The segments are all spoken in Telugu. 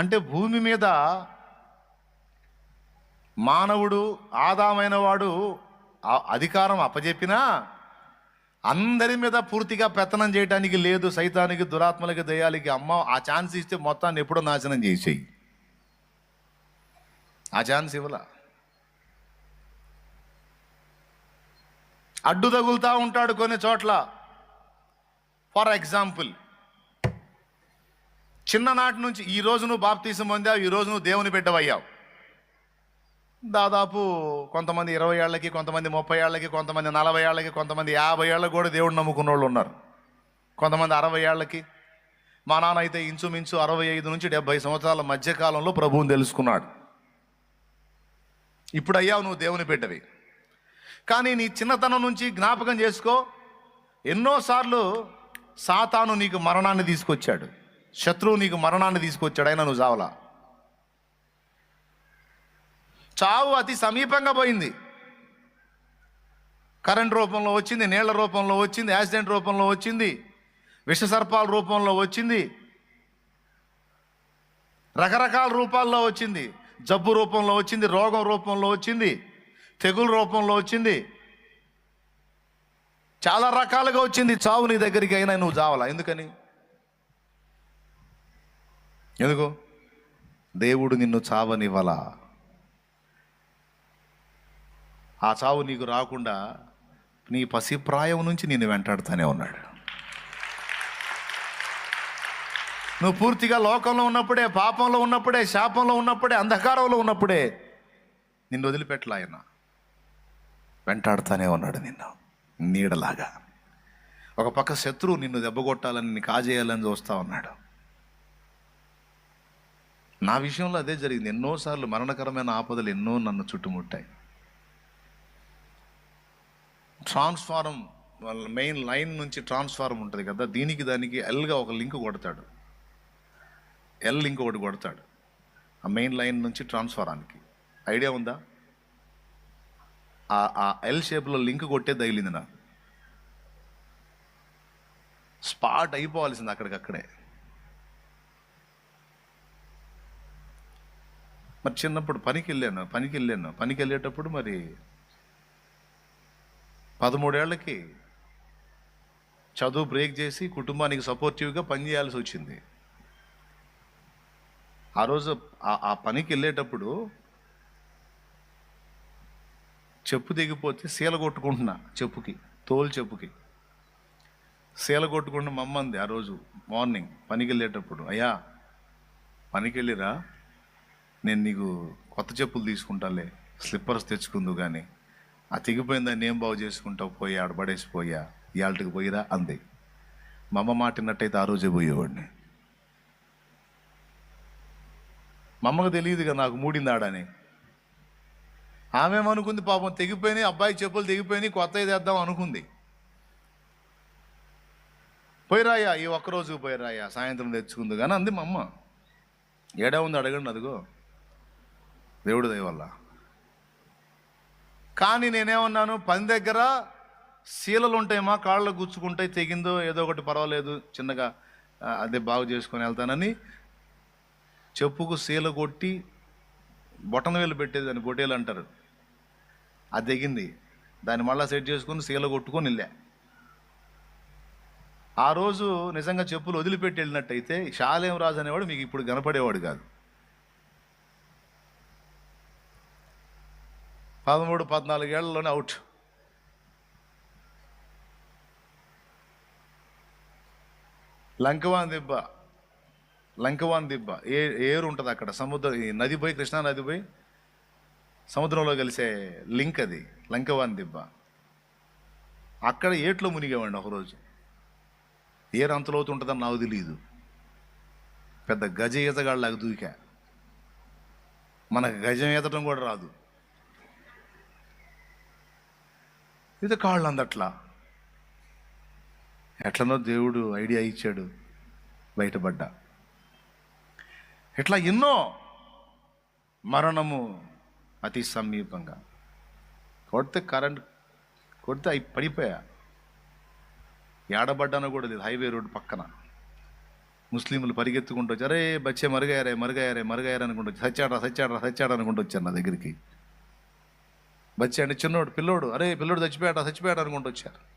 అంటే భూమి మీద మానవుడు ఆదామైన వాడు అధికారం అప్పజెప్పినా అందరి మీద పూర్తిగా పెత్తనం చేయడానికి లేదు సైతానికి దురాత్మలకి దయాలకి అమ్మ ఆ ఛాన్స్ ఇస్తే మొత్తాన్ని ఎప్పుడో నాశనం చేసేయి. ఆ ఛాన్స్ ఇవ్వలా. అడ్డు తగులుతూ ఉంటాడు కొన్ని చోట్ల. ఫర్ ఎగ్జాంపుల్ చిన్ననాటి నుంచి ఈ రోజు నువ్వు బాప్తీసం పొందావు ఈ రోజు నువ్వు దేవుని బిడ్డవయ్యావు. దాదాపు కొంతమంది ఇరవై ఏళ్ళకి కొంతమంది ముప్పై ఏళ్ళకి కొంతమంది నలభై ఏళ్ళకి కొంతమంది యాభై ఏళ్ళకి కూడా దేవుడు నమ్ముకున్న వాళ్ళు ఉన్నారు. కొంతమంది అరవై ఏళ్ళకి. మా నాన్న అయితే ఇంచుమించు అరవై ఐదు నుంచి డెబ్బై సంవత్సరాల మధ్యకాలంలో ప్రభువుని తెలుసుకున్నాడు. ఇప్పుడు అయ్యావు నువ్వు దేవుని బిడ్డవి. కానీ నీ చిన్నతనం నుంచి జ్ఞాపకం చేసుకో ఎన్నోసార్లు సాతాను నీకు మరణాన్ని తీసుకొచ్చాడు. శత్రువు నీకు మరణాన్ని తీసుకొచ్చాడు అయినా నువ్వు చావలా? చావు అతి సమీపంగా పోయింది. కరెంట్ రూపంలో వచ్చింది నీళ్ళ రూపంలో వచ్చింది యాక్సిడెంట్ రూపంలో వచ్చింది విషసర్పాల రూపంలో వచ్చింది రకరకాల రూపాల్లో వచ్చింది. జబ్బు రూపంలో వచ్చింది రోగం రూపంలో వచ్చింది తెగుల రూపంలో వచ్చింది. చాలా రకాలుగా వచ్చింది. చావు నీ దగ్గరికి అయినా నువ్వు చావాలా? ఎందుకని? ఎందుకు? దేవుడు నిన్ను చావనివ్వలా? ఆ చావు నీకు రాకుండా నీ పసిప్రాయం నుంచి నిన్ను వెంటాడుతూనే ఉన్నాడు. నువ్వు పూర్తిగా లోకంలో ఉన్నప్పుడే పాపంలో ఉన్నప్పుడే శాపంలో ఉన్నప్పుడే అంధకారంలో ఉన్నప్పుడే నిన్ను వదిలిపెట్టలా ఆయన? వెంటాడుతూనే ఉన్నాడు నిన్ను నీడలాగా. ఒక పక్క శత్రువు నిన్ను దెబ్బగొట్టాలని నిన్ను కాజేయాలని చూస్తూ ఉన్నాడు. నా విషయంలో అదే జరిగింది. ఎన్నోసార్లు మరణకరమైన ఆపదలు ఎన్నో నన్ను చుట్టుముట్టాయి. ట్రాన్స్ఫారం వాళ్ళ మెయిన్ లైన్ నుంచి ట్రాన్స్ఫారం ఉంటుంది కదా దీనికి దానికి ఎల్గా ఒక లింక్ కొడతాడు. ఎల్ లింక్ ఒకటి కొడతాడు. ఆ మెయిన్ లైన్ నుంచి ట్రాన్స్ఫారానికి. ఐడియా ఉందా? ఆ ఆ ఎల్ షేప్లో లింక్ కొట్టే తగిలింది నాకు. స్పాట్ అయిపోవాల్సింది అక్కడికక్కడే. మరి చిన్నప్పుడు పనికి వెళ్ళాను పనికి వెళ్ళాను పనికి వెళ్ళేటప్పుడు మరి పదమూడేళ్ళకి చదువు బ్రేక్ చేసి కుటుంబానికి సపోర్టివ్గా పనిచేయాల్సి వచ్చింది. ఆ రోజు ఆ- పనికి వెళ్ళేటప్పుడు చెప్పు దిగిపోతే సీల కొట్టుకుంటున్నా చెప్పుకి తోలు చెప్పుకి. సీల కొట్టుకుంటూ మమ్మంది ఆ రోజు మార్నింగ్ పనికి వెళ్ళేటప్పుడు అయ్యా పనికి వెళ్ళిరా నేను నీకు కొత్త చెప్పులు తీసుకుంటాలే స్లిప్పర్స్ తెచ్చుకుందు కానీ ఆ తెగిపోయిందని ఏం బాగు చేసుకుంటావు పోయి ఆడబడేసి పోయా ఇవాళకి పోయిరా అంది. మా అమ్మ మాటినట్టయితే ఆ రోజే పోయేవాడిని. మా అమ్మకు తెలియదుగా నాకు మూడింది ఆడని ఆమె పాపం తెగిపోయినాయి అబ్బాయి చెప్పులు తెగిపోయినాయి కొత్త తెద్దాం అనుకుంది. పోయిరాయా ఈ ఒక్కరోజు పోయిరాయా సాయంత్రం తెచ్చుకుంది కానీ అంది మా అమ్మ. ఏడా ఉంది అడగండి అదిగో. దేవుడు దయవల్ల కానీ నేనేమన్నాను? పని దగ్గర శీలలు ఉంటాయేమా కాళ్ళు గుచ్చుకుంటాయి తెగిందో ఏదో ఒకటి పర్వాలేదు చిన్నగా అదే బాగు చేసుకొని వెళ్తానని చెప్పుకు శీల కొట్టి బొటన వేలు పెట్టేది దాన్ని బొటేలు అంటారు. అది తెగింది. దాన్ని మళ్ళీ సెట్ చేసుకుని శీల కొట్టుకొని వెళ్ళా. ఆ రోజు నిజంగా చెప్పులు వదిలిపెట్టి వెళ్ళినట్టయితే శాలేం రాజు అనేవాడు మీకు ఇప్పుడు కనపడేవాడు కాదు. పదమూడు పద్నాలుగేళ్ళలోనే అవుట్. లంకవాన్ దిబ్బ లంకవాన్ దిబ్బ ఏ ఏరు ఉంటుంది అక్కడ? సముద్రం ఈ నది పోయి కృష్ణా నది పోయి సముద్రంలో కలిసే లింక్ అది లంకవాన్ దిబ్బ. అక్కడ ఏట్లో మునిగేవాడిని ఒకరోజు. ఏరు అంత ఉంటుందని నాకు తెలియదు పెద్ద గజ ఈతగాళ్ళలాగా దూకా. మనకు గజం ఈతటం కూడా రాదు. ఇది కాళ్ళు అందట్లా ఎట్లనో దేవుడు ఐడియా ఇచ్చాడు బయటపడ్డా. ఇట్లా ఎన్నో మరణము అతి సమీపంగా. కొడితే కరెంట్ కొడితే అవి పడిపోయా. ఏడబడ్డానో కూడా లేదు హైవే రోడ్డు పక్కన. ముస్లింలు పరిగెత్తుకుంటూ వచ్చారే బచ్చే మరుగయ్యారే మరుగయ్యారే మరుగయ్యారు అనుకుంటూ వచ్చి సచ్చాడరా సచ్చాడరా సచ్చాడా అనుకుంటూ వచ్చారు నా దగ్గరికి. వచ్చాడు చిన్నోడు పిల్లోడు. అరే పిల్లోడు చచ్చిపోయాడా చచ్చిపోయాడు అనుకుంటూ వచ్చారు.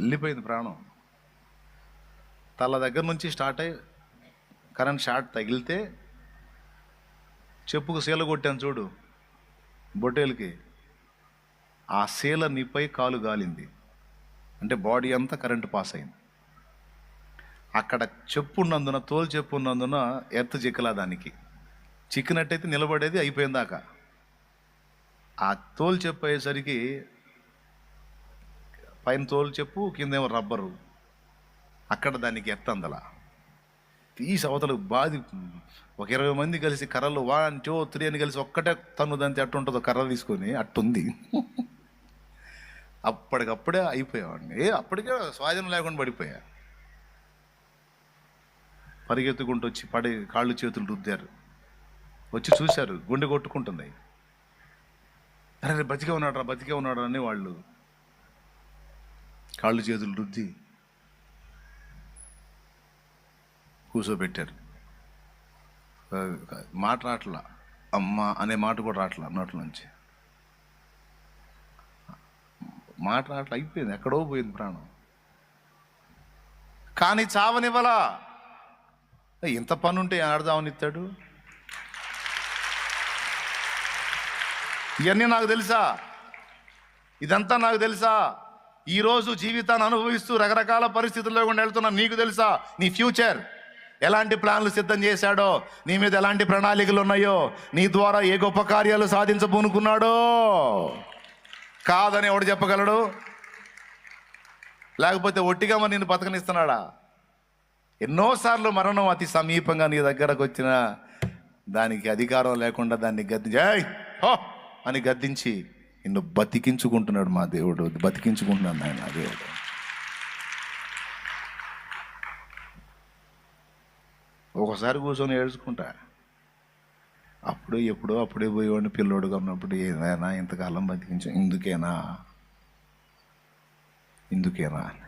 వెళ్ళిపోయింది ప్రాణం. తల దగ్గర నుంచి స్టార్ట్ అయ్యి కరెంట్ షార్ట్ తగిలితే చెప్పుకు సీల కొట్టాను చూడు బొట్టేలకి. ఆ సీల నీపై కాలు గాలింది. అంటే బాడీ అంతా కరెంటు పాస్ అయింది. అక్కడ చెప్పు ఉన్నందున తోలు చెప్పు ఉన్నందున ఎర్త్ చిక్కలా దానికి. చిక్కినట్టయితే నిలబడేది అయిపోయిందాక ఆ తోలు చెప్పు అయ్యేసరికి పైన తోలు చెప్పు కిందేమో రబ్బరు. అక్కడ దానికి ఎత్తందలా. తీసి అవతల బాది ఒక ఇరవై మంది కలిసి కర్రలు వన్ టూ త్రీ అని కలిసి ఒక్కటే తను దాంతో అట్టు ఉంటుందో కర్ర తీసుకొని అట్టుంది. అప్పటికప్పుడే అయిపోయావాడిని. ఏ అప్పటికే స్వాధీనం లేకుండా పడిపోయా. పరిగెత్తుకుంటూ వచ్చి పడి కాళ్ళు చేతులు రుద్దారు. వచ్చి చూశారు గుండె కొట్టుకుంటుంది. అరే బతికే ఉన్నాడు రా బతికే ఉన్నాడు అని వాళ్ళు కాళ్ళు చేతులు రుద్ది కూర్చోబెట్టారు మాట రాట్లా అమ్మ అనే మాట కూడా రాట్లా నోట్ల నుంచి. మాట రాట్లా అయిపోయింది ఎక్కడో పోయింది ప్రాణం. కానీ చావనివ్వలా. ఇంత పనుంటే ఆడదామని ఇస్తాడు ఇవన్నీ నాకు తెలుసా? ఇదంతా నాకు తెలుసా? ఈరోజు జీవితాన్ని అనుభవిస్తూ రకరకాల పరిస్థితుల్లో కూడా వెళ్తున్నా నీకు తెలుసా? నీ ఫ్యూచర్. ఎలాంటి ప్లాన్లు సిద్ధం చేశాడో? నీ మీద ఎలాంటి ప్రణాళికలు ఉన్నాయో? నీ ద్వారా ఏ గొప్ప కార్యాలు సాధించబోనుకున్నాడో కాదని ఎవడు చెప్పగలడు? లేకపోతే ఒట్టిగా మరి నేను బతకనిస్తున్నాడా? ఎన్నోసార్లు మరణం అతి సమీపంగా నీ దగ్గరకు వచ్చిన దానికి అధికారం లేకుండా దాన్ని గద్దించి. "ఏయ్, హో!" అని గద్దించి నిన్ను బతికించుకుంటున్నాడు మా దేవుడు. బతికించుకుంటున్నాడు ఆయన నా దేవుడు. ఒకసారి కూర్చొని ఏడ్చుకుంటా. అప్పుడు ఎప్పుడో అప్పుడే పోయేవాడిని పిల్లోడుగా ఉన్నప్పుడు ఏదైనా ఇంతకాలం బతికించా ఇందుకేనా? ఇందుకేనా? అని